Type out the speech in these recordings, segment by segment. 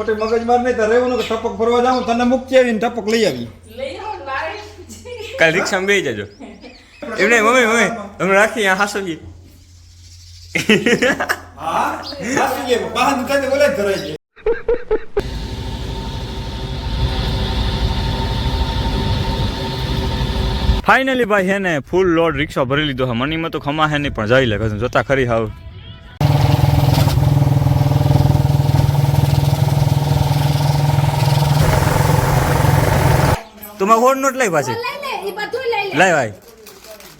ખોટી મગજમાર નહીં તો રહેવું કે ટપક ફરવા જાઉં તને મૂકી આવીને ટપક લઈ આવી. લઈ આવો ને મારે. કાલ રિક્ષામાં બેસી જજો. એમને મમ્મી મમ્મી તમે રાખી અહીંયા હાસવી હા? ગયા બહાર નીકળે બોલે ધરાઈ ફાઇનલી ભાઈ હે ને ફૂલ લોડ રિક્ષા ભરી લીધો હે મનીમાં તો ખમા હે નહીં પણ જઈ લે જોતા ખરી હાવ. તમે હોડ નોટ લઈ પાછી. લઈ ભાઈ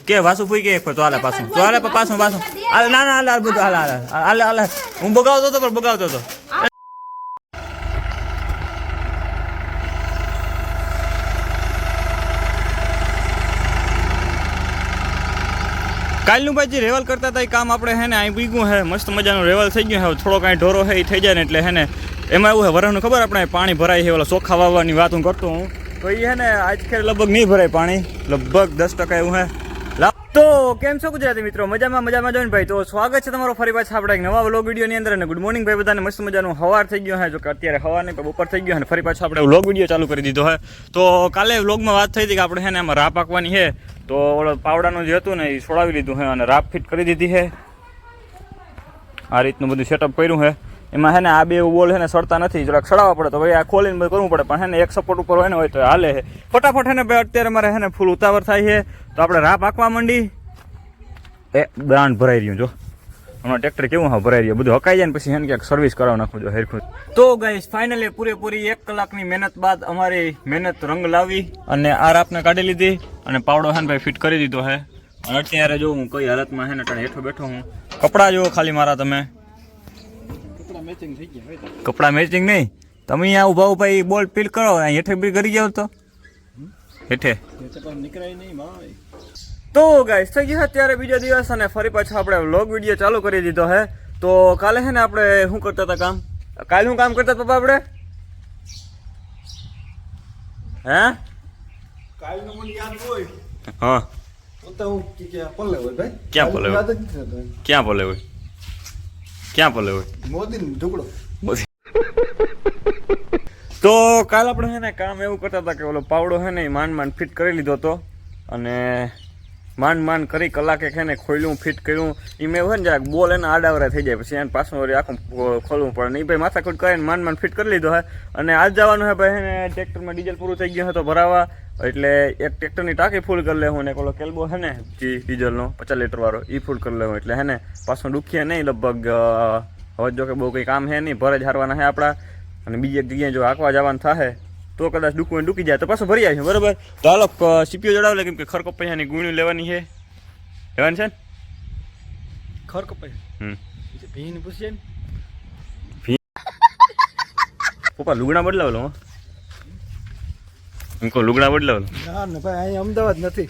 કે વાસુ ફૂઈ કે એક તો હાલે પાછું. તો હાલે પાછું પાછું. હાલે ના ના હાલે હાલે બધું હાલે હાલે હાલે હાલે હું બગાવતો હતો પણ બગાવતો હતો. કાલનું ભાઈ જે રેવલ કરતા હતા એ કામ આપણે હે ને અહીં બીગું હે મસ્ત મજાનું રેવલ થઈ ગયું હે થોડો કાંઈ ઢોરો હે એ થઈ જાય ને એટલે હે ને એમાં એવું હે વરસનું ખબર આપણે પાણી ભરાય છે ઓલા ચોખા વાવવાની વાત હું કરતો હું. તો એ હે ને, આજ ખેર લગભગ નહીં ભરાય પાણી. લગભગ દસ ટકા એવું હે. તો કેમ છો ગુજરાતી મિત્રો? મજામાં મજામાં જોઈને ભાઈ. તો સ્વાગત છે તમારો ફરી પાછા આપણે એક નવા વ્લોગ વિડીયોની અંદર. અને ગુડ મોર્નિંગ ભાઈ, બધાને મસ્ત મજાનું હવાર થઈ ગયો હે. જો કે અત્યારે હવા નહીં બપોર થઈ ગયો અને ફરી પાછો આપણે વ્લોગ વીડિયો ચાલુ કરી દીધો હે. તો કાલે વ્લોગમાં વાત થઈ હતી કે આપણે હે ને એમાં રાપ આપવાની છે તો ઓલો પાવડાનું જે હતું ને એ છોડાવી લીધું હે અને રાપ ફિટ કરી દીધી છે આ રીતનું બધું સેટઅપ કર્યું છે એમાં હે ને આ બે બોલ હે ને સડતા નથી. જરાક સડાવવા પડે તો ભાઈ આ ખોલીને બધું કરવું પડે. પણ હે ને એક સપોર્ટ ઉપર હોય ને હોય તો હાલે છે. ફટાફટ હે ને ભાઈ, અત્યારે મારે હે ને ફૂલ ઉતાવળ થાય છે. તો આપણે રાહ પાકવા માંડી. એ બ્રાન્ડ ભરાઈ રહ્યું જો. હમણાં ટ્રેક્ટર કેવું હા ભરાઈ રહ્યું. બધું હકાઈ જાય ને પછી એને ક્યાંક સર્વિસ કરાવવા નાખું જો હેરખું. તો ગાઈસ ફાઇનલી પૂરેપૂરી એક કલાકની મહેનત બાદ અમારી મહેનત રંગ લાવી અને આ રાપને કાઢી લીધી અને પાવડો હે ભાઈ ફિટ કરી દીધો હે. અને અત્યારે જો હું કઈ હાલતમાં હે ને હેઠો બેઠો હું. કપડાં જુઓ ખાલી મારા તમે. મેચિંગ થઈ ગયા હોય કપડાં મેચિંગ નહીં. તમે અહીંયા ઊભા ઊભા એ બોલ પીલ કરો અહીં હેઠે બી કરી જાવ તો. હેઠે. તો નીકળાય નહીં ભાઈ તો ગાઈસ થઈ ગયા અત્યારે બીજો દિવસ અને ફરી પાછો આપણે વ્લોગ વીડિયો ચાલુ કરી દીધો હે. તો કાલે છે ને આપણે શું કરતા હતા કામ? કાલે શું કામ કરતા પપ્પા આપણે? હે? કાલનું મને યાદ હોય. હા. તો તો હું કે કે હોય ભાઈ? ક્યાં હોય? રહેતો. ક્યાં ભલે હોય? ક્યાં ભલે હોય મોદીનો ઢુકડો તો કાલ આપણે છે ને કામ એવું કરતા હતા કે ઓલો પાવડો છે ને એ માંડ માંડ ફિટ કરી લીધો હતો. અને માંડ માંડ કરી કલાકે છે ને ખોલ્યું ફિટ કર્યું. એ મેં હોય ને જરાક બોલ એને આડાવરા થઈ જાય પછી એને પાછું વળી આખું ખોલવું પડે. ને એ ભાઈ માથાકૂટ કરીને માંડ માંડ ફિટ કરી લીધો હે અને આજ જવાનું હે ભાઈ એને ટ્રેક્ટરમાં ડીઝલ પૂરું થઈ ગયું હતો ભરાવા. એટલે એક ટ્રેક્ટરની ટાંકી ફૂલ કરી લેવું ને ઓલો કેલ્બો હે ને જી ડીઝલનો પચાસ લીટરવાળો એ ફૂલ કરી લેવું એટલે હે ને પાછું દુખીએ નહીં લગભગ હવે જો કે બહુ કંઈ કામ છે નહીં ભરે જ હારવાના હે આપણા. અને બીજી એક જગ્યાએ જો આંકવા જવાનું થાય તો કદાચ ડૂકવું ડૂકી જાય તો પાછું ભરી આવીશું બરાબર? તો હાલો સીપીઓ જડાવ લે કેમ કે ખરકો પૈસાની ગુણ્યું લેવાની છે. લેવાની છે ને? ખર પૈસા ભીન પૂછીએ ને. પપ્પા લુગડા બદલાવ લો એમ કહો લુગડા બદલાવ ના ને ભાઈ અહીં અમદાવાદ નથી.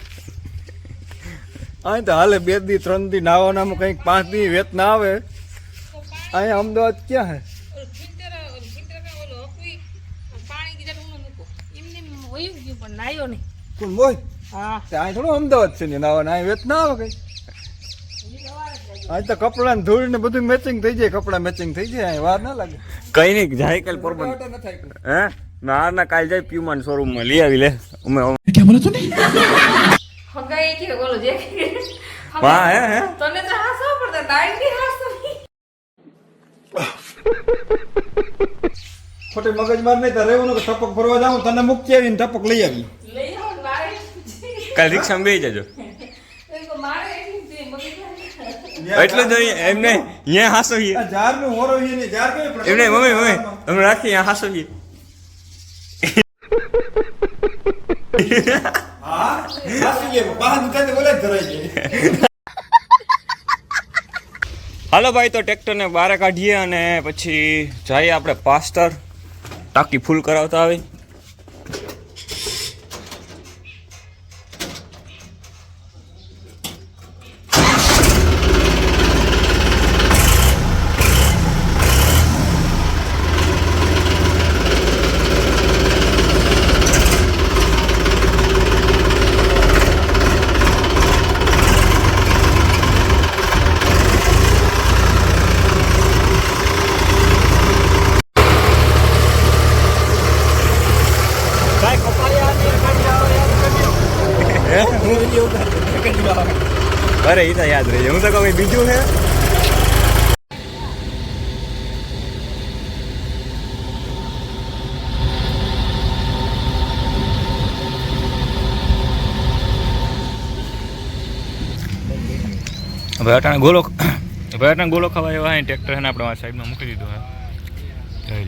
અહીં તો હાલે બે દી ત્રણ દી નાવાનામાં કંઈક પાંચ દી વેત ના આવે. અહીંયા અમદાવાદ ક્યાં હે? અહીં અમદાવાદ છે ને નાવાના અહીં વેત ના આવે કઈ? અહીં તો કપડા ને ધૂળ ને બધું મેચિંગ થઈ જાય કપડા મેચિંગ થઈ જાય અહીં વાર ના લાગે. કઈ નહીં જાય કાલ પોરબંદર. હે? ના ના કાલ જાય પ્યુમાન શોરૂમમાં લઈ આવી લે. અમે હગાઈ કે બોલો જે વાહ હે હે તને તો હાસો પડતા નાઈન્ટી હાસો ખોટે મગજ માર નહીં તો રેવું કે ટપક ફરવા જાઉં તને મુક્તિ આવીને ટપક લઈ આવી. લઈ આવ ને મારે કાલ રિક્ષામાં બેસી જજો. કે એટલી જ મગજ એટલું જ નહીં, એમને અહીંયા હાસો છીએ આ ઝાડનું હોરો છે ને ઝાડ કઈ એમને મમ્મી મમ્મી તમે રાખી અહીંયા હાસો છીએ હા હાલો ભાઈ, તો ટ્રેક્ટરને બહાર કાઢીએ અને પછી જઈએ આપણે પાસ્ટર. ટાંકી ફૂલ કરાવતા આવી અરે એ તો યાદ રહી હું તો કહું બીજું છે? હવે અટાણે ગોલો હવે અટાણે ગોલો ખાવા એવા અહીં ટ્રેક્ટર છે ને આપણે આ સાઈડમાં મૂકી દીધું હે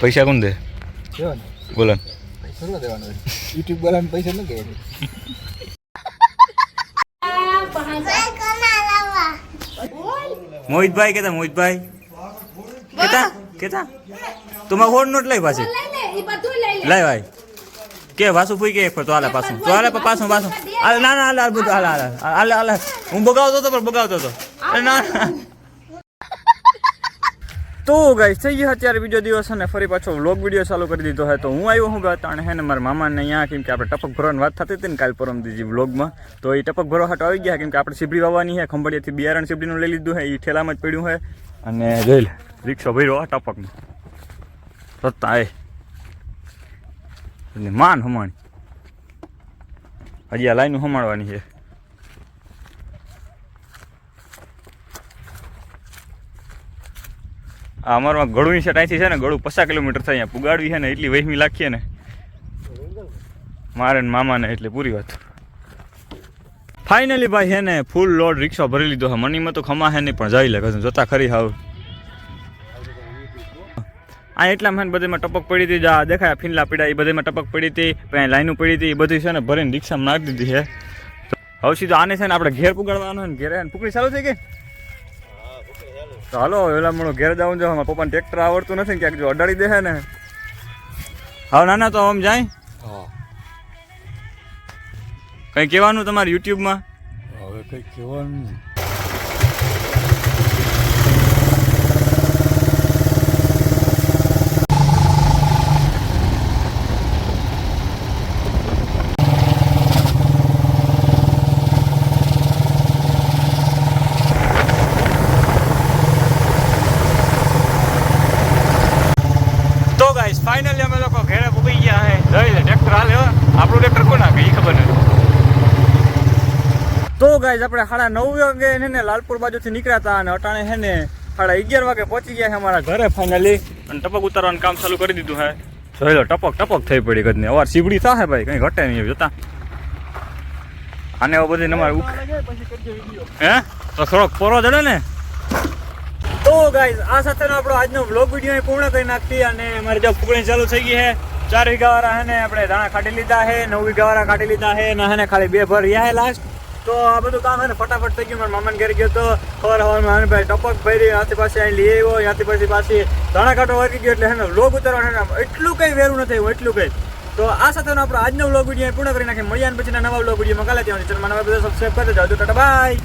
પૈસા કોણ દે? બોલો ન દેવાનું યુટ્યુબ વાળાને પૈસા ન કહેવાનું મોહિતભાઈ કેતા મોહિતભાઈ? કેતા? કેતા? તમારે હોડ નોટ લઈ પાછી. લઈ ભાઈ. કે વાસુ ફૂઈ કે એક ફર, તો હાલે પાછું. તો હાલે પાછું પાછું ના ના, હાલે હાલે બધું હાલે હાલે હાલે. હું બગાવતો હતો, પણ બગાવતો હતો. ના. તો ગાઈસ થઈ ગયો અત્યારે બીજો દિવસ અને ફરી પાછો વ્લોગ વીડિયો ચાલુ કરી દીધો હોય તો હું આવ્યો હું તાણે હે ને મારા મામાને અહીંયા, કેમ કે આપણે ટપક ભરવાની વાત થતી હતી ને કાલ પરમ દીજી વ્લોગમાં તો એ ટપક ભરવા હાટો આવી ગયા, કેમ કે આપણે સીબડી વાવવાની છે ખંભાળિયાથી બિયારણ સીબડીનું લઈ લીધું છે એ ઠેલામાં જ પડ્યું છે અને જોઈ લે, રિક્ષો ભર્યો આ ટપકમાં સત્તા એ. માન હમાણી. હજી આ લાઈન હમાડવાની છે અમારમાં ગળું છે અહીંથી છે ને, ગળું પચાસ કિલોમીટર થાય, અહીંયા પુગાડવી છે ને, એટલી વહીમી લાખીએ ને. મારે ને મામાને એટલે પૂરી વાત. ફાઇનલી ભાઈ, હે ને ફૂલ લોડ રિક્ષા ભરી લીધો છે. મનીમાં તો ખમા હે નહીં, પણ જઈ લે, કશું જોતા ખરી હાવ. આ એટલા મને બધીમાં ટપક પડી હતી, જા, દેખાય, ફીનલા પીડા એ બધીમાં ટપક પડી હતી, પછી લાઈનો પડી હતી એ બધી છે ને, ભરીને રિક્ષામાં નાખી દીધી છે. હવે સીધો આને છે ને, આપણે ઘેર પુગાડવાનો ને, ઘેરે પુકડી ચાલુ થઈ ગઈ? તો હાલો વેલા મળો ઘેર જવું જો મારા પપ્પાને ટ્રેક્ટર આવડતું નથી ક્યાંક જો અડાડી દે ને. ને ના નાના તો આમ જાય? હા. કંઈ કહેવાનું તમારે યુટ્યુબમાં હવે કંઈ કહેવાનું તો ગાઈસ ફાઇનલી અમે લોકો ઘેરે પૂગી ગયા હે જઈ લે ટ્રેક્ટર હાલે હો આપણું ટ્રેક્ટર કોણ નાખે એ ખબર નથી તો ગાઈસ આપણે સાડા નવ વાગે છે ને લાલપુર બાજુથી નીકળ્યા હતા અને અટાણે છે ને સાડા અગિયાર વાગે પહોંચી ગયા છે અમારા ઘરે ફાઇનલી અને ટપક ઉતારવાનું કામ ચાલુ કરી દીધું હે. જોઈ લો, ટપક ટપક થઈ પડી ગદને અવાર સીબડી થાય ભાઈ, કંઈ ઘટે નહીં જોતા. એવું બધું અમારે હે? તો થોડોક પોરો જડે ને. તો ગાઈઝ આ સાથેનો આપણો આજનો વ્લોગ વીડિયો પૂર્ણ કરી નાખી અને મારી જો ફૂકણી ચાલુ થઈ ગઈ છે. ચાર વીઘાવાળા હે ને આપણે દાણા કાઢી લીધા છે, નવ વીઘાવાળા કાઢી લીધા છે ને ખાલી બે ભર રહ્યા લાસ્ટ તો આ બધું કામ છે ને ફટાફટ થઈ ગયું. મારા મામાને ઘરે ગયો તો ખબર હવામાં હે ભાઈ ટપક ભરી, ત્યાંથી પાછી અહીં લઈ આવ્યો, ત્યાંથી પછી પાછી દાણા કાઢો વાગી ગયો એટલે એને લોગ ઉતારવાનો એટલું કંઈ વેરું નથી થયું એટલું કંઈ. તો આ સાથે આપણો આજનો વ્લોગ વીડિયો પૂર્ણ કરી નાખીએ. મળ્યા પછીના નવા વ્લોગ વિડીયોમાં. કાલે ત્યાં ચેનલમાં નવા બધા સબસ્ક્રાઈબ કરી દેજો. Tata, bye.